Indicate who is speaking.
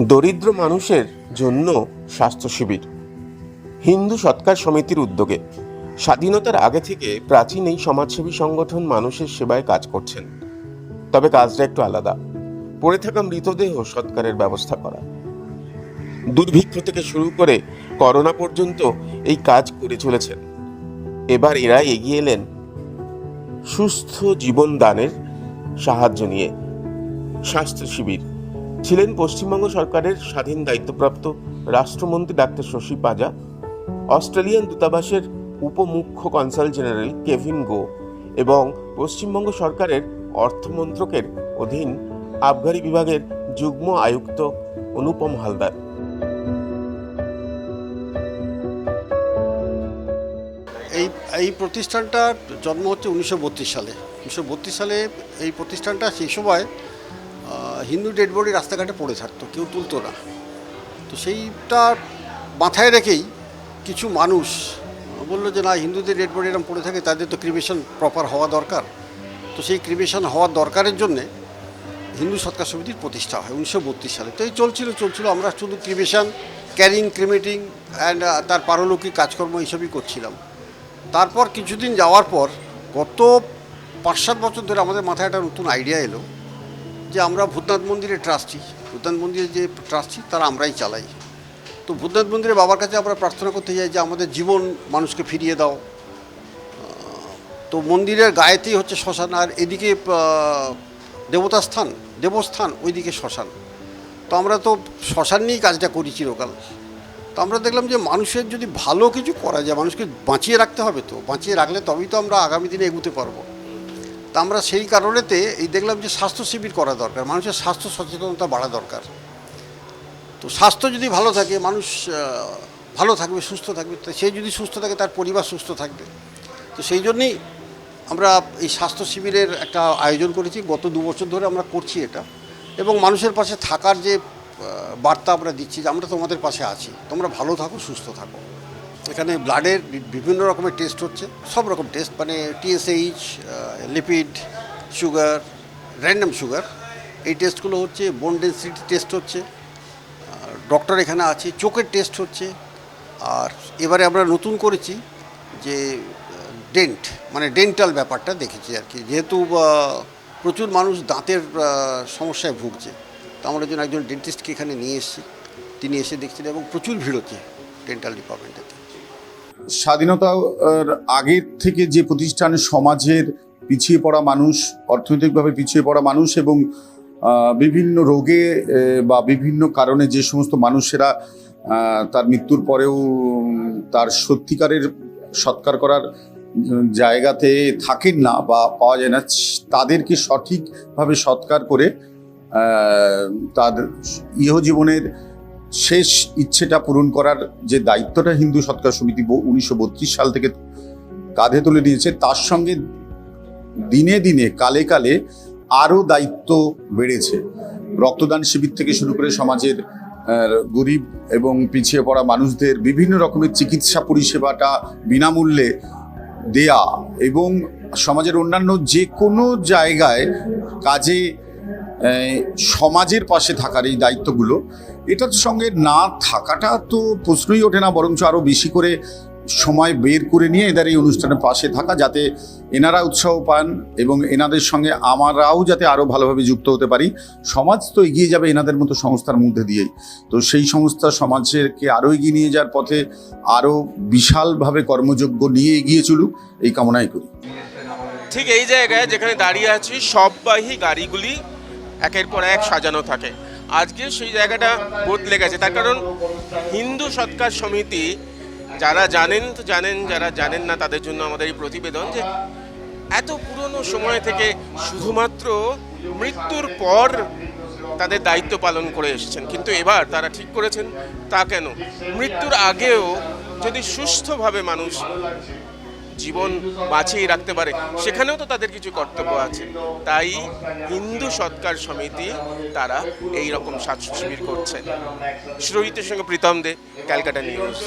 Speaker 1: দরিদ্র মানুষের জন্য স্বাস্থ্য শিবির। হিন্দু সৎকার সমিতির উদ্যোগে স্বাধীনতার আগে থেকে প্রাচীন এই সমাজসেবী সংগঠন মানুষের সেবায় কাজ করছেন। তবে কাজটা একটু আলাদা। পড়ে থাকা মৃতদেহ সৎকারের ব্যবস্থা করা। দুর্ভিক্ষ থেকে শুরু করে করোনা পর্যন্ত এই কাজ করে চলেছেন। এবার এরা এগিয়ে এলেন সুস্থ জীবন দানের সাহায্য নিয়ে স্বাস্থ্য শিবির। ছিলেন পশ্চিমবঙ্গ সরকারের স্বাধীন দায়িত্বপ্রাপ্ত রাষ্ট্রমন্ত্রী ডাক্তার শশী পাজা, অস্ট্রেলিয়ান দূতাবাসের উপমুখ্য কনসাল জেনারেল কেভিন গো এবং পশ্চিমবঙ্গ সরকারের অর্থমন্ত্রকের অধীন আবগারি বিভাগের যুগ্ম আয়ুক্ত অনুপম হালদার।
Speaker 2: এই এই প্রতিষ্ঠানটার জন্ম হচ্ছে উনিশশো বত্রিশ সালে। উনিশশো বত্রিশ সালে এই প্রতিষ্ঠানটা সেই সময় হিন্দু ডেড বডি রাস্তাঘাটে পড়ে থাকতো, কেউ তুলতো না। তো সেইটা মাথায় রেখেই কিছু মানুষ বলল যে, না, হিন্দুদের ডেড বডি এরকম পড়ে থাকে, তাদের তো ক্রিমেশন প্রপার হওয়া দরকার। তো সেই ক্রিমেশন হওয়ার দরকারের জন্যে হিন্দু সৎকার সমিতির প্রতিষ্ঠা হয় উনিশশো বত্রিশ সালে। তো এই চলছিল চলছিল, আমরা শুধু ক্রিমেশন, ক্যারিং, ক্রিমেটিং অ্যান্ড তার পারলৌকিক কাজকর্ম এইসবই করছিলাম। তারপর কিছুদিন যাওয়ার পর গত পাঁচ সাত বছর ধরে আমাদের মাথায় একটা নতুন আইডিয়া এলো। যে আমরা ভূতনাথ মন্দিরে ট্রাস্টি ভূতনাথ মন্দিরের যে ট্রাস্টি তারা আমরাই চালাই। তো ভূতনাথ মন্দিরে বাবার কাছে আমরা প্রার্থনা করতে যাই যে আমাদের জীবন মানুষকে ফিরিয়ে দাও। তো মন্দিরের গায়েতেই হচ্ছে শ্মশান, আর এদিকে দেবতা স্থান দেবস্থান, ওইদিকে শ্মশান। তো আমরা তো শ্মশান নিয়েই কাজটা করি চিরকাল। তো আমরা দেখলাম যে মানুষের যদি ভালো কিছু করা যায়, মানুষকে বাঁচিয়ে রাখতে হবে তো। বাঁচিয়ে রাখলে তবেই তো আমরা আগামী দিনে এগুতে পারব। তা আমরা সেই কারণেতে এই দেখলাম যে স্বাস্থ্য শিবির করা দরকার। মানুষের স্বাস্থ্য সচেতনতা বাড়া দরকার। তো স্বাস্থ্য যদি ভালো থাকে, মানুষ ভালো থাকবে, সুস্থ থাকবে সে যদি সুস্থ থাকে, তার পরিবার সুস্থ থাকবে। তো সেই জন্যেই আমরা এই স্বাস্থ্য শিবিরের একটা আয়োজন করেছি। গত দু বছর ধরে আমরা করছি এটা। এবং মানুষের পাশে থাকার যে বার্তা আমরা দিচ্ছি যে আমরা তোমাদের পাশে আছি। তোমরা ভালো থাকো, সুস্থ থাকো। এখানে ব্লাডের বিভিন্ন রকমের টেস্ট হচ্ছে। সব রকম টেস্ট মানে TSH lipid sugar random sugar এই টেস্টগুলো হচ্ছে বোন ডেন্সিটি টেস্ট হচ্ছে। ডক্টর এখানে আছে, চোখের টেস্ট হচ্ছে। আর এবারে আমরা নতুন করেছি যে ডেন্ট মানে ডেন্টাল ব্যাপারটা দেখেছি আর কি। যেহেতু প্রচুর মানুষ দাঁতের সমস্যায় ভুগছে, তো আমরা জন্য একজন ডেন্টিস্টকে এখানে নিয়ে এসেছি। তিনি এসে দেখছিলেন এবং প্রচুর ভিড় হচ্ছে ডেন্টাল ডিপার্টমেন্টেতে
Speaker 3: স্বাধীনতার আগের থেকে যে প্রতিষ্ঠান সমাজের পিছিয়ে পড়া মানুষ, অর্থনৈতিকভাবে পিছিয়ে পড়া মানুষ এবং বিভিন্ন রোগে বা বিভিন্ন কারণে যে সমস্ত মানুষেরা তার মৃত্যুর পরেও, তার সত্যিকারের সৎকার করার জায়গাতে থাকেন না বা পাওয়া যায় না, তাদেরকে সঠিকভাবে সৎকার করে তার ইহজীবনের শেষ ইচ্ছেটা পূরণ করার যে দায়িত্বটা হিন্দু সৎকার সমিতি উনিশশো বত্রিশ সাল থেকে কাঁধে তুলে নিয়েছে, তার সঙ্গে দিনে দিনে, কালে কালে আরও দায়িত্ব বেড়েছে। রক্তদান শিবির থেকে শুরু করে সমাজের গরিব এবং পিছিয়ে পড়া মানুষদের বিভিন্ন রকমের চিকিৎসা পরিষেবাটা বিনামূল্যে দেয়া এবং সমাজের অন্যান্য যে কোনো জায়গায় কাজে সমাজের পাশে থাকার এই দায়িত্বগুলো, এটার সঙ্গে না থাকাটা তো প্রশ্নই ওঠে না, বরঞ্চ আরও বেশি করে সময় বের করে নিয়ে এদের এই অনুষ্ঠানের পাশে থাকা, যাতে এনারা উৎসাহ পান এবং এনাদের সঙ্গে আমারাও যাতে আরও ভালোভাবে যুক্ত হতে পারি। সমাজ তো এগিয়ে যাবে এনাদের মতো সংস্থার মধ্যে দিয়েই। তো সেই সংস্থা সমাজকে আরও এগিয়ে নিয়ে যাওয়ার পথে আরও বিশালভাবে কর্মযোগ্য নিয়ে এগিয়ে চলুক, এই কামনাই করি।
Speaker 1: ঠিক এই জায়গায় যেখানে দাঁড়িয়ে আছি, সববাহী গাড়িগুলি একের পর এক সাজানো থাকে। আজকে সেই জায়গাটা বদলে গেছে। তার কারণ হিন্দু সৎকার সমিতি যারা জানেন তো জানেন, যারা জানেন না তাদের জন্য আমাদের এই প্রতিবেদন যে এত পুরনো সময় থেকে শুধুমাত্র মৃত্যুর পর তাদের দায়িত্ব পালন করে এসেছেন। কিন্তু এবার তারা ঠিক করেছেন তা কেন? মৃত্যুর আগেও যদি সুস্থভাবে মানুষ জীবন বাঁচিয়ে রাখতে পারে, সেখানেও তো তাদের কিছু কর্তব্য আছে। তাই হিন্দু সৎকার সমিতি তারা এই রকম স্বাস্থ্য শিবির করছেন সুরজিতের সঙ্গে প্রীতম দে, ক্যালকাটা নিউজ।